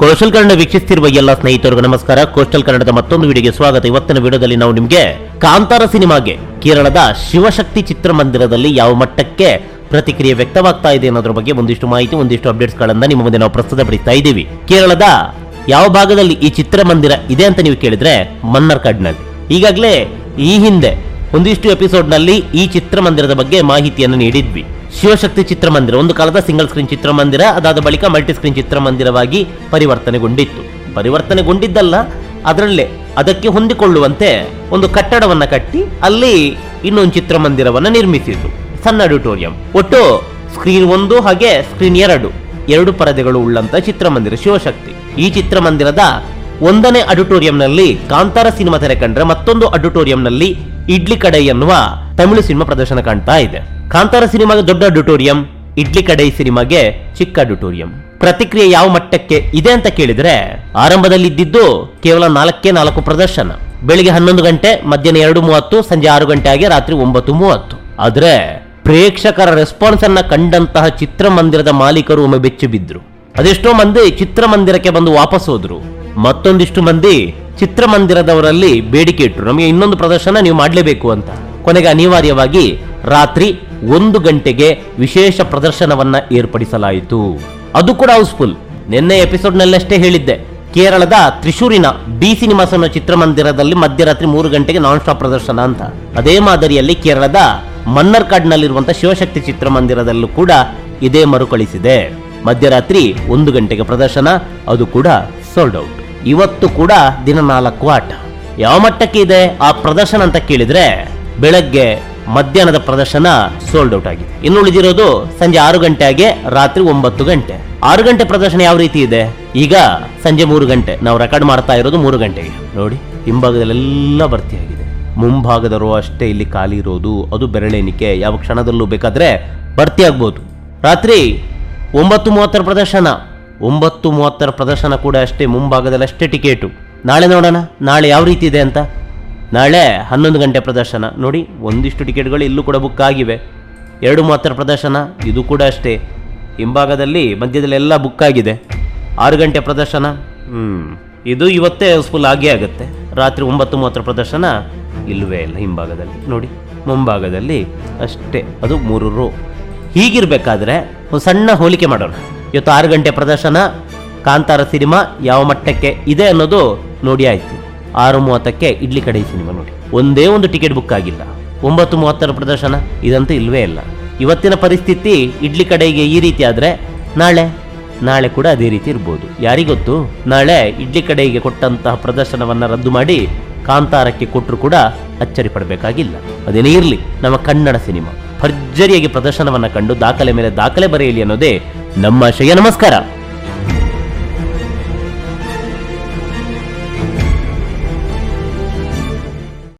Coastal Kannada ವೀಕ್ಷಿಸ್ತಿರುವ ಎಲ್ಲ ಸ್ನೇಹಿತರಿಗೂ ನಮಸ್ಕಾರ. ಕೋಸ್ಟಲ್ ಕನ್ನಡದ ಮತ್ತೊಂದು ವಿಡಿಯೋಗೆ ಸ್ವಾಗತ. ಇವತ್ತಿನ ವಿಡಿಯೋದಲ್ಲಿ ನಾವು ನಿಮಗೆ ಕಾಂತಾರ ಸಿನಿಮಾಗೆ ಕೇರಳದ ಶಿವಶಕ್ತಿ ಚಿತ್ರಮಂದಿರದಲ್ಲಿ ಯಾವ ಮಟ್ಟಕ್ಕೆ ಪ್ರತಿಕ್ರಿಯೆ ವ್ಯಕ್ತವಾಗ್ತಾ ಇದೆ ಅನ್ನೋದ್ರ ಬಗ್ಗೆ ಒಂದಿಷ್ಟು ಮಾಹಿತಿ, ಒಂದಿಷ್ಟು ಅಪ್ಡೇಟ್ಸ್ ಗಳನ್ನ ನಿಮ್ಮ ಮುಂದೆ ನಾವು ಪ್ರಸ್ತುತಪಡಿಸ್ತಾ ಇದ್ದೀವಿ. ಕೇರಳದ ಯಾವ ಭಾಗದಲ್ಲಿ ಈ ಚಿತ್ರಮಂದಿರ ಇದೆ ಅಂತ ನೀವು ಕೇಳಿದ್ರೆ ಮನ್ನರ್ಕಾಡ್ನಲ್ಲಿ. ಈಗಾಗಲೇ ಈ ಹಿಂದೆ ಒಂದಿಷ್ಟು ಎಪಿಸೋಡ್ನಲ್ಲಿ ಈ ಚಿತ್ರಮಂದಿರದ ಬಗ್ಗೆ ಮಾಹಿತಿಯನ್ನು ನೀಡಿದ್ವಿ. ಶಿವಶಕ್ತಿ ಚಿತ್ರಮಂದಿರ, ಒಂದು ಕಾಲದ ಸಿಂಗಲ್ ಸ್ಕ್ರೀನ್ ಚಿತ್ರಮಂದಿರ, ಅದಾದ ಬಳಿಕ ಮಲ್ಟಿ ಸ್ಕ್ರೀನ್ ಚಿತ್ರಮಂದಿರವಾಗಿ ಪರಿವರ್ತನೆಗೊಂಡಿತ್ತು. ಪರಿವರ್ತನೆಗೊಂಡಿದ್ದಲ್ಲ, ಅದರಲ್ಲೇ ಅದಕ್ಕೆ ಹೊಂದಿಕೊಳ್ಳುವಂತೆ ಒಂದು ಕಟ್ಟಡವನ್ನ ಕಟ್ಟಿ ಅಲ್ಲಿ ಇನ್ನೊಂದು ಚಿತ್ರಮಂದಿರವನ್ನ ನಿರ್ಮಿಸಿತು ಸಣ್ಣ ಆಡಿಟೋರಿಯಂ. ಒಟ್ಟು ಸ್ಕ್ರೀನ್ ಒಂದು ಹಾಗೆ ಸ್ಕ್ರೀನ್ ಎರಡು. ಎರಡು ಪರದೆಗಳು ಉಳ್ಳಂತ ಚಿತ್ರಮಂದಿರ ಶಿವಶಕ್ತಿ. ಈ ಚಿತ್ರಮಂದಿರದ ಒಂದನೇ ಆಡಿಟೋರಿಯಂನಲ್ಲಿ ಕಾಂತಾರ ಸಿನಿಮಾ ತೆರೆ ಕಂಡ್ರೆ ಮತ್ತೊಂದು ಆಡಿಟೋರಿಯಂನಲ್ಲಿ ಇಡ್ಲಿ ಕಡೆ ಎನ್ನುವ ತಮಿಳು ಸಿನಿಮಾ ಪ್ರದರ್ಶನ ಕಾಣ್ತಾ ಇದೆ. ಕಾಂತಾರ ಸಿನಿಮಾಗೆ ದೊಡ್ಡ ಆಡಿಟೋರಿಯಂ, ಇಡ್ಲಿ ಕಡೈ ಸಿನಿಮಾಗೆ ಚಿಕ್ಕ ಆಡಿಟೋರಿಯಂ. ಪ್ರತಿಕ್ರಿಯೆ ಯಾವ ಮಟ್ಟಕ್ಕೆ ಇದೆ ಅಂತ ಕೇಳಿದ್ರೆ ಆರಂಭದಲ್ಲಿ ಇದ್ದಿದ್ದು ಕೇವಲ ನಾಲ್ಕೇ ನಾಲ್ಕು ಪ್ರದರ್ಶನ. ಬೆಳಿಗ್ಗೆ ಹನ್ನೊಂದು ಗಂಟೆ, ಮಧ್ಯಾಹ್ನ ಎರಡು ಮೂವತ್ತು, ಸಂಜೆ ಆರು ಗಂಟೆ ಆಗಿ ರಾತ್ರಿ ಒಂಬತ್ತು ಮೂವತ್ತು. ಆದ್ರೆ, ಪ್ರೇಕ್ಷಕರ ರೆಸ್ಪಾನ್ಸ್ ಅನ್ನ ಕಂಡಂತಹ ಚಿತ್ರಮಂದಿರದ ಮಾಲೀಕರು ಒಮ್ಮೆ ಬೆಚ್ಚಿ ಬಿದ್ರು. ಅದೆಷ್ಟೋ ಮಂದಿ ಚಿತ್ರಮಂದಿರಕ್ಕೆ ಬಂದು ವಾಪಸ್ ಹೋದ್ರು. ಮತ್ತೊಂದಿಷ್ಟು ಮಂದಿ ಚಿತ್ರಮಂದಿರದವರಲ್ಲಿ ಬೇಡಿಕೆ ಇಟ್ಟರು ನಮಗೆ ಇನ್ನೊಂದು ಪ್ರದರ್ಶನ ನೀವು ಮಾಡಲೇಬೇಕು ಅಂತ. ಕೊನೆಗೆ ಅನಿವಾರ್ಯವಾಗಿ ರಾತ್ರಿ ಒಂದು ಗಂಟೆಗೆ ವಿಶೇಷ ಪ್ರದರ್ಶನವನ್ನ ಏರ್ಪಡಿಸಲಾಯಿತು. ಅದು ಕೂಡ ಹೌಸ್ಫುಲ್. ನಿನ್ನೆ ಎಪಿಸೋಡ್ನಲ್ಲಷ್ಟೇ ಹೇಳಿದ್ದೆ. ಕೇರಳದ ತ್ರಿಶೂರಿನ ಸಿನಿಮಾಸ್ ಅನ್ನೋ ಚಿತ್ರಮಂದಿರದಲ್ಲಿ ಮಧ್ಯರಾತ್ರಿ ಮೂರು ಗಂಟೆಗೆ ನಾನ್ ಸ್ಟಾಪ್ ಪ್ರದರ್ಶನ ಅಂತ. ಅದೇ ಮಾದರಿಯಲ್ಲಿ ಕೇರಳದ ಮನ್ನರ್ಕಾಡ್ನಲ್ಲಿರುವಂತಹ ಶಿವಶಕ್ತಿ ಚಿತ್ರಮಂದಿರದಲ್ಲೂ ಕೂಡ ಇದೇ ಮರುಕಳಿಸಿದೆ. ಮಧ್ಯರಾತ್ರಿ ಒಂದು ಗಂಟೆಗೆ ಪ್ರದರ್ಶನ, ಅದು ಕೂಡ ಸೋಲ್ಡ್ ಔಟ್ ಇವತ್ತು ಕೂಡ ದಿನ ನಾಲ್ಕು ಆಟ. ಯಾವ ಮಟ್ಟಕ್ಕೆ ಇದೆ? ಆ ಪ್ರದರ್ಶನ ಅಂತ ಕೇಳಿದ್ರೆ ಬೆಳಗ್ಗೆ ಮಧ್ಯಾಹ್ನದ ಪ್ರದರ್ಶನ ಸೋಲ್ಡ್ ಔಟ್ ಆಗಿದೆ. ಇನ್ನು ಉಳಿದಿರೋದು ಸಂಜೆ ಆರು ಗಂಟೆ ಹಾಗೆ ರಾತ್ರಿ ಒಂಬತ್ತು ಗಂಟೆ. ಆರು ಗಂಟೆ ಪ್ರದರ್ಶನ ಯಾವ ರೀತಿ ಇದೆ? ಈಗ ಸಂಜೆ ಮೂರು ಗಂಟೆ. ನಾವು ರೆಕಾರ್ಡ್ ಮಾಡ್ತಾ ಇರೋದು ಮೂರು ಗಂಟೆಗೆ. ನೋಡಿ, ಹಿಂಭಾಗದಲ್ಲೆಲ್ಲ ಭರ್ತಿಯಾಗಿದೆ ಮುಂಭಾಗದ ರೋ ಅಷ್ಟೇ ಇಲ್ಲಿ ಖಾಲಿ ಇರೋದು. ಅದು ಬೆರಳೆಣಿಕೆ. ಯಾವ ಕ್ಷಣದಲ್ಲೂ ಬೇಕಾದ್ರೆ ಭರ್ತಿ ಆಗ್ಬೋದು. ರಾತ್ರಿ ಒಂಬತ್ತು ಮೂವತ್ತರ ಪ್ರದರ್ಶನ. ಒಂಬತ್ತು ಮೂವತ್ತರ ಪ್ರದರ್ಶನ ಕೂಡ ಅಷ್ಟೇ ಮುಂಭಾಗದಲ್ಲಿ ಅಷ್ಟೇ ಟಿಕೆಟು. ನಾಳೆ ನೋಡೋಣ, ನಾಳೆ ಯಾವ ರೀತಿ ಇದೆ ಅಂತ. ನಾಳೆ ಹನ್ನೊಂದು ಗಂಟೆ ಪ್ರದರ್ಶನ. ನೋಡಿ, ಒಂದಿಷ್ಟು ಟಿಕೆಟ್ಗಳು ಇಲ್ಲೂ ಕೂಡ ಬುಕ್ ಆಗಿವೆ. ಎರಡು ಮೂವತ್ತರ ಪ್ರದರ್ಶನ, ಇದು ಕೂಡ ಅಷ್ಟೇ. ಹಿಂಭಾಗದಲ್ಲಿ, ಮಧ್ಯದಲ್ಲಿ ಎಲ್ಲ ಬುಕ್ ಆಗಿದೆ. ಆರು ಗಂಟೆ ಪ್ರದರ್ಶನ ಹ್ಞೂ ಇದು ಇವತ್ತೇ ಫುಲ್ ಆಗೇ ಆಗುತ್ತೆ. ರಾತ್ರಿ ಒಂಬತ್ತು ಮೂವತ್ತರ ಪ್ರದರ್ಶನ, ಇಲ್ಲವೇ ಇಲ್ಲ ಹಿಂಭಾಗದಲ್ಲಿ. ನೋಡಿ, ಮುಂಭಾಗದಲ್ಲಿ ಅಷ್ಟೇ. ಅದು ಮೂರು ರೋ ಹೀಗಿರಬೇಕಾದ್ರೆ, ಒಂದು ಸಣ್ಣ ಹೋಲಿಕೆ ಮಾಡೋಣ. ಇವತ್ತು ಆರು ಗಂಟೆ ಪ್ರದರ್ಶನ, ಕಾಂತಾರ ಸಿನಿಮಾ ಯಾವ ಮಟ್ಟಕ್ಕೆ ಇದೆ ಅನ್ನೋದು ನೋಡಿ ಆಯ್ತು. ಆರು ಮೂವತ್ತಕ್ಕೆ ಇಡ್ಲಿ ಕಡೆ ಸಿನಿಮಾ ನೋಡಿ. ಒಂದೇ ಒಂದು ಟಿಕೆಟ್ ಬುಕ್ ಆಗಿಲ್ಲ. ಒಂಬತ್ತು ಮೂವತ್ತರ ಪ್ರದರ್ಶನ, ಇದಂತೂ ಇಲ್ವೇ ಇಲ್ಲ. ಇವತ್ತಿನ ಪರಿಸ್ಥಿತಿ ಇಡ್ಲಿ ಕಡೆಗೆ ಈ ರೀತಿ ಆದ್ರೆ ನಾಳೆ ನಾಳೆ ಕೂಡ ಅದೇ ರೀತಿ ಇರ್ಬೋದು. ಯಾರಿಗೊತ್ತು? ನಾಳೆ ಇಡ್ಲಿ ಕಡೆಗೆ ಕೊಟ್ಟಂತಹ ಪ್ರದರ್ಶನವನ್ನ ರದ್ದು ಮಾಡಿ ಕಾಂತಾರಕ್ಕೆ ಕೊಟ್ಟರು ಕೂಡ ಅಚ್ಚರಿ ಪಡಬೇಕಾಗಿಲ್ಲ. ಅದೇನೇ ಇರಲಿ, ನಮ್ಮ ಕನ್ನಡ ಸಿನಿಮಾ. ಭರ್ಜರಿಯಾಗಿ ಪ್ರದರ್ಶನವನ್ನು ಕಂಡು ದಾಖಲೆ ಮೇಲೆ ದಾಖಲೆ ಬರೆಯಲಿ ಅನ್ನೋದೇ ನಮ್ಮ ಆಶಯ ನಮಸ್ಕಾರ.